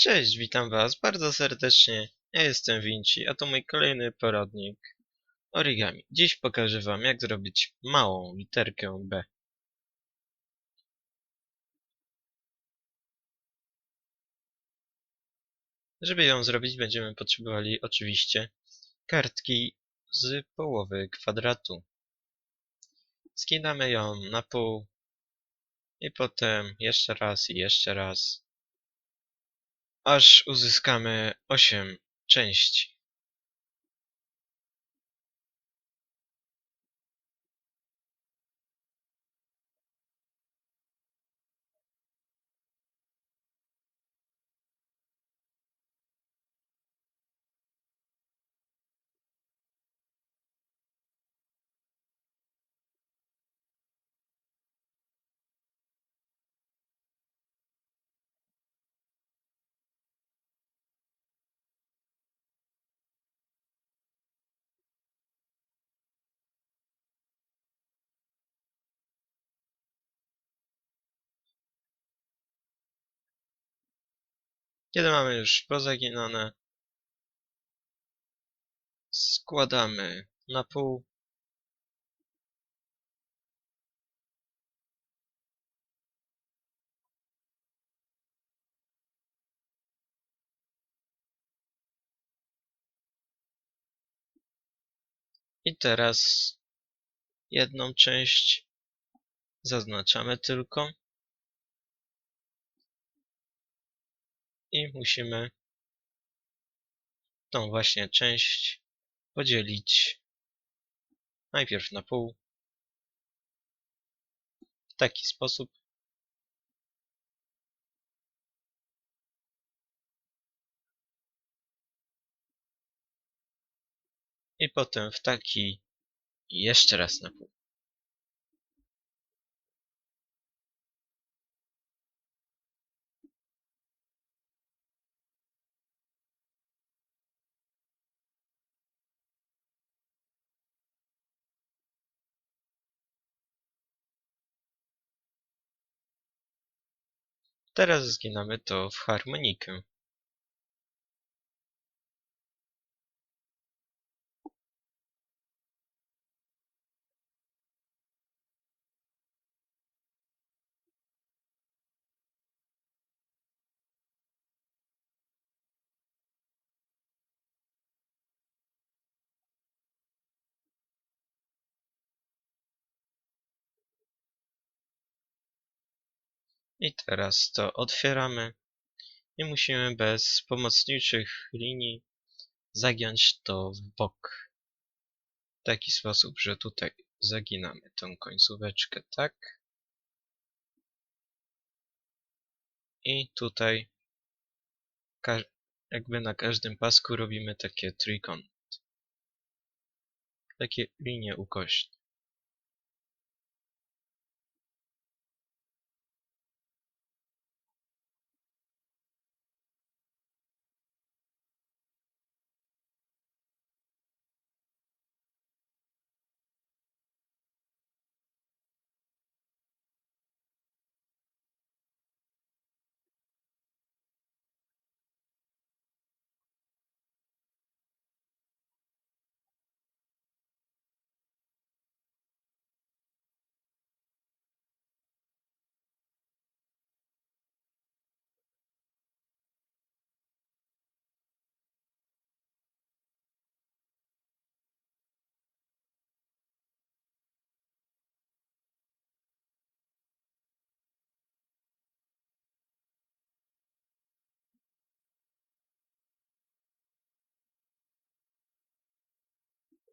Cześć, witam was bardzo serdecznie. Ja jestem Vinci, a to mój kolejny poradnik origami. Dziś pokażę wam jak zrobić małą literkę B. Żeby ją zrobić będziemy potrzebowali oczywiście kartki z połowy kwadratu. Skinamy ją na pół i potem jeszcze raz i jeszcze raz aż uzyskamy osiem części. Kiedy mamy już pozaginane, składamy na pół. I teraz jedną część zaznaczamy tylko i musimy tą właśnie część podzielić najpierw na pół w taki sposób i potem w taki jeszcze raz na pół. Teraz zginamy to w harmonikę. I teraz to otwieramy i musimy bez pomocniczych linii zagiąć to w bok. W taki sposób, że tutaj zaginamy tą końcóweczkę tak. I tutaj jakby na każdym pasku robimy takie trójkąty. Takie linie ukośne.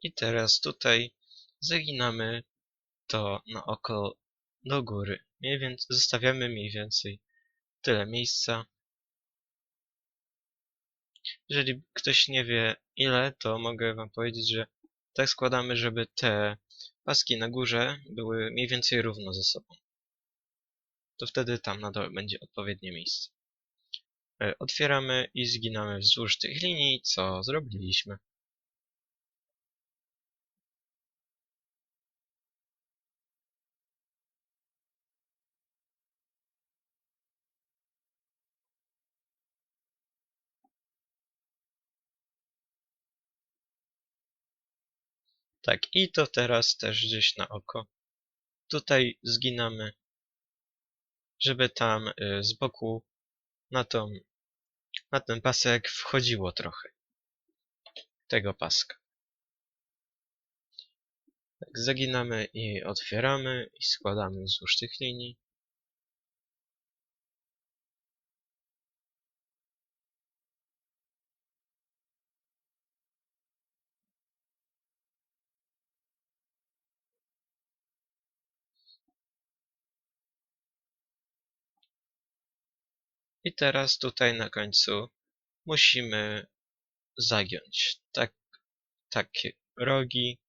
I teraz tutaj zaginamy to na oko do góry. Mniej więcej, zostawiamy mniej więcej tyle miejsca. Jeżeli ktoś nie wie ile, to mogę wam powiedzieć, że tak składamy, żeby te paski na górze były mniej więcej równo ze sobą. To wtedy tam na dole będzie odpowiednie miejsce. E, otwieramy i zginamy wzdłuż tych linii, co zrobiliśmy. Tak, i to teraz też gdzieś na oko. Tutaj zginamy, żeby tam y, z boku na, tą, na ten pasek wchodziło trochę tego paska. Tak, zaginamy i otwieramy i składamy wzdłuż tych linii. I teraz tutaj na końcu musimy zagiąć tak, takie rogi.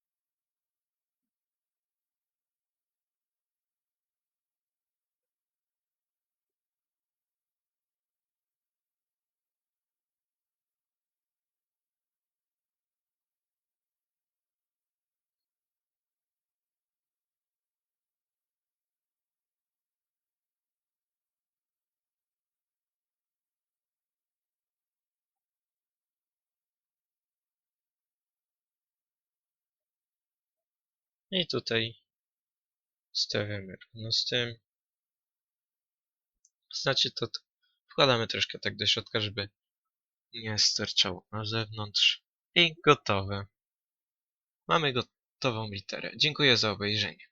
I tutaj stawiamy równo z tym. Znaczy to t- wkładamy troszkę tak do środka, żeby nie sterczało na zewnątrz. I gotowe. Mamy gotową literę. Dziękuję za obejrzenie.